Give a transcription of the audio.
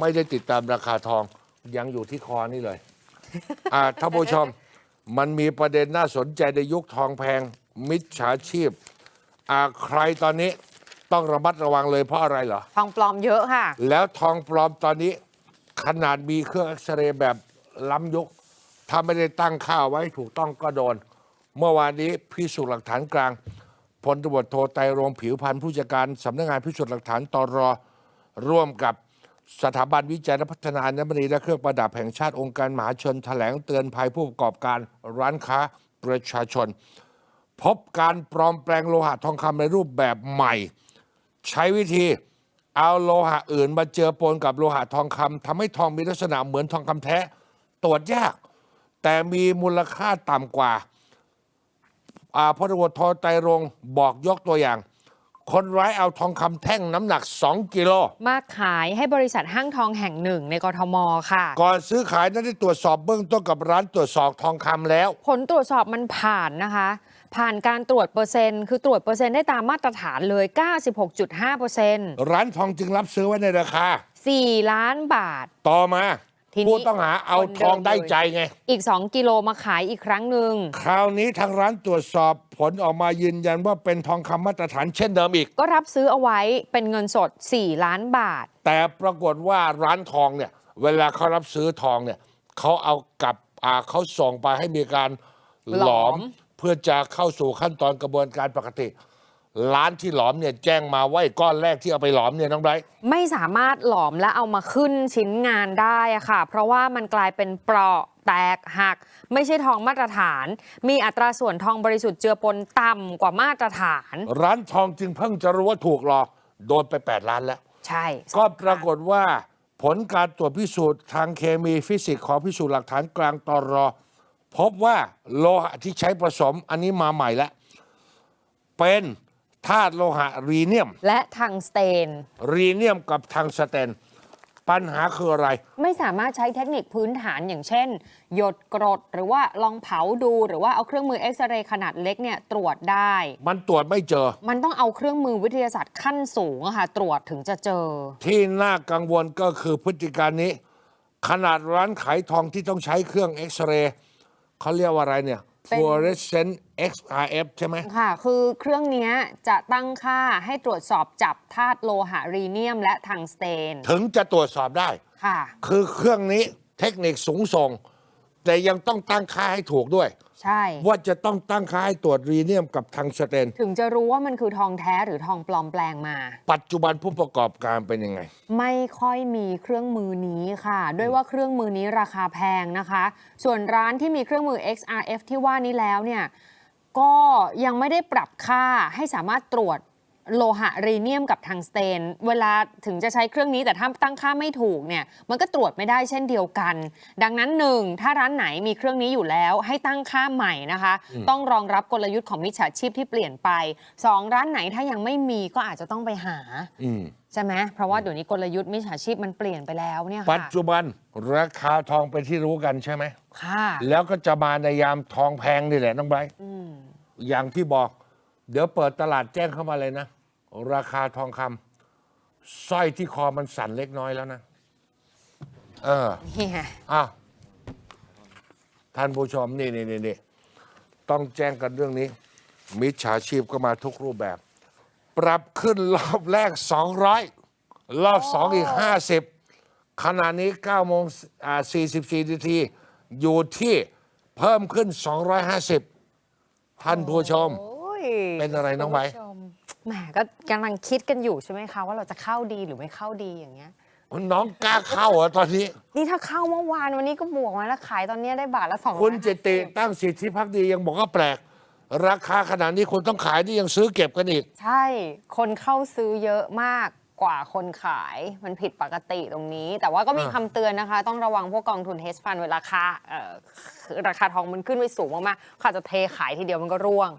ไม่ได้ติดตามราคาทองยังอยู่ที่คอนี่เลย อ่าท่านผู้ชม มันมีประเด็นน่าสนใจในยุคทองแพง มิจฉาชีพ อ่าใครตอนนี้ต้องระมัดระวังเลยเพราะอะไรเหรอ ทองปลอมเยอะค่ะ แล้วทองปลอมตอนนี้ ขนาดมีเครื่องเอ็กซเรย์แบบล้ำยุค ถ้าไม่ได้ตั้งค่าไว้ถูกต้องก็โดน เมื่อวานนี้พิสูจน์หลักฐานกลางพลตำรวจโทไตรรงค์ผิวพันธ์ผู้จัดการสำนักงานพิสูจน์หลักฐานตรร่วมกับ สถาบันวิจัยและพัฒนาอัญมณีและเครื่องประดับแห่งชาติองค์การมหาชนแถลงเตือนภัยผู้ประกอบการร้านค้าประชาชน พบการปลอมแปลงโลหะทองคำในรูปแบบใหม่ ใช้วิธีเอาโลหะอื่นมาเจือปนกับโลหะทองคำทำให้ทองมีลักษณะเหมือนทองคำแท้ ตรวจยาก แต่มีมูลค่าต่ำกว่าพลตำรวจโทไตรรงบอกยกตัวอย่าง คนร้ายเอาทองคำแท่งน้ำหนัก 2 กิโล มาขายให้บริษัทห้างทองแห่งหนึ่งในกทมค่ะ ก่อนซื้อขายนั้นได้ตรวจสอบเบื้องต้นกับร้านตรวจสอบทองคำแล้ว ผลตรวจสอบมันผ่านนะคะ ผ่านการตรวจเปอร์เซ็นต์คือตรวจเปอร์เซ็นต์ได้ตามมาตรฐานเลย 96.5เปอร์เซ็นต์ร้านทองจึงรับซื้อไว้ในราคา 4 ล้านบาท ต่อมา ทีนี้ผู้ต้องหาเอาคนเดิมทองได้เลยใจไง อีก 2 กิโลมาขายอีกครั้งหนึ่งคราวนี้ทางร้านตรวจสอบผลออกมายืนยันว่าเป็นทองคำมาตรฐานเช่นเดิมอีก ก็รับซื้อเอาไว้เป็นเงินสด 4 ล้านบาท แต่ปรากฏว่าร้านทองเนี่ย เวลาเขารับซื้อทองเนี่ยเขาเอากลับอ่าเขาส่งไปให้มีการหหลลออม ม เพื่อจะเข้าสู่ขั้นตอนกระบวนการปกติ ร้านที่หลอมเนี่ยแจ้งมาว่าไอ้ก้อนแรกที่เอาไปหลอมเนี่ยน้องไบรท์ ไม่สามารถหลอมและเอามาขึ้นชิ้นงานได้อะค่ะ เพราะว่ามันกลายเป็นเปราะแตกหัก ไม่ใช่ทองมาตรฐาน มีอัตราส่วนทองบริสุทธิ์เจือปนต่ำกว่ามาตรฐาน ร้านทองจึงเพิ่งจะรู้ว่าถูกหลอกโดนไป 8 ล้านแล้ว ใช่ก็ปรากฏว่าผลการตรวจพิสูจน์ทางเคมีฟิสิกส์ของพิสูจน์หลักฐานกลางตรอพบว่าโลหะที่ใช้ผสมอันนี้มาใหม่แล้วเป็น ธาตุโลหะรีเนียม และทางสเตน รีเนียมกับทางสเตน ปัญหาคืออะไร ไม่สามารถใช้เทคนิคพื้นฐานอย่างเช่น หยดกรดหรือว่าลองเผาดูหรือว่าเอาเครื่องมือเอ็กซเรย์ขนาดเล็กเนี่ยตรวจได้ มันตรวจไม่เจอ มันต้องเอาเครื่องมือวิทยาศาสตร์ขั้นสูงอะค่ะตรวจถึงจะเจอ ที่น่ากังวลก็คือพฤติการนี้ ขนาดร้านขายทองที่ต้องใช้เครื่องเอ็กซเรย์เขาเรียกว่าอะไรเนี่ยเป็น fluorescent XRF ใช่ไหมค่ะ คือเครื่องเนี้ยจะตั้งค่าให้ตรวจสอบจับธาตุโลหะรีเนียมและทางสเตน ถึงจะตรวจสอบได้ค่ะ คือเครื่องนี้เทคนิคสูงส่ง แต่ยังต้องตั้งค่าให้ถูกด้วย ใช่ ว่าจะต้องตั้งค่าให้ตรวจรีเนียมกับทางสเตน ถึงจะรู้ว่ามันคือทองแท้หรือทองปลอมแปลงมา ปัจจุบันผู้ประกอบการเป็นยังไง ไม่ค่อยมีเครื่องมือนี้ค่ะ ด้วยว่าเครื่องมือนี้ราคาแพงนะคะ ส่วนร้านที่มีเครื่องมือ XRF ที่ว่านี้แล้วเนี่ยก็ยังไม่ได้ปรับค่าให้สามารถตรวจ โลหะรีเนียมกับทางสเตน เวลาถึงจะใช้เครื่องนี้แต่ถ้าตั้งค่าไม่ถูกเนี่ยมันก็ตรวจไม่ได้เช่นเดียวกัน ดังนั้นหนึ่งถ้าร้านไหนมีเครื่องนี้อยู่แล้ว ให้ตั้งค่าใหม่นะคะ ต้องรองรับกลยุทธ์ของมิจฉาชีพที่เปลี่ยนไปสองร้านไหนถ้ายังไม่มีก็อาจจะต้องไปหาอืมใช่ไหมเพราะว่าเดี๋ยวนี้กลยุทธ์มิจฉาชีพมันเปลี่ยนไปแล้วเนี่ยปัจค่ะจุบันราคาทองเป็นที่รู้กันใช่ไหมค่ะแล้วก็จะมาในยามทองแพงนี่แหละน้องไบรท์อืมอย่างที่บอกเดี๋ยวเปิดตลาดแจ้งเข้ามาเลยนะ ราคาทองคำสร้อยที่คอมันสั่นเล็กน้อยแล้วนะ เออนี่ไงอ้าวท่านผู้ชมนี่นี่นี่นี่ต้องแจ้งกันเรื่องนี้ มิจฉาชีพก็มาทุกรูปแบบ ปรับขึ้นรอบแรก 200 รอบสองอีก 50 ขณะนี้9โมงอ่า44นาทีอยู่ที่เพิ่มขึ้น 250 ท่านผู้ชมโอ้ยเป็นอะไรน้องไบร์ทคุณผู้ชม แหมก็กำลังคิดกันอยู่ใช่ไหมคะว่าเราจะเข้าดีหรือไม่เข้าดีอย่างเงี้ย น้องกล้าเข้าเหรอตอนนี้ นี่ถ้าเข้าเมื่อวานวันนี้ก็บวกมาแล้วขายตอนนี้ได้บาทละสองคุณจิติตั้งสิทธิพักดียังบอกว่าแปลก ราคาขนาดนี้คุณต้องขายนี่ยังซื้อเก็บกันอีก ใช่ คนเข้าซื้อเยอะมากกว่าคนขายมันผิดปกติตรงนี้ แต่ว่าก็มีอ่า คำเตือนนะคะ ต้องระวังพวกกองทุนเฮสฟันเวลาค่าเอ่อราคาทองมันขึ้นไปสูงมากๆเขาอาจจะเทขายทีเดียวมันก็ร่วง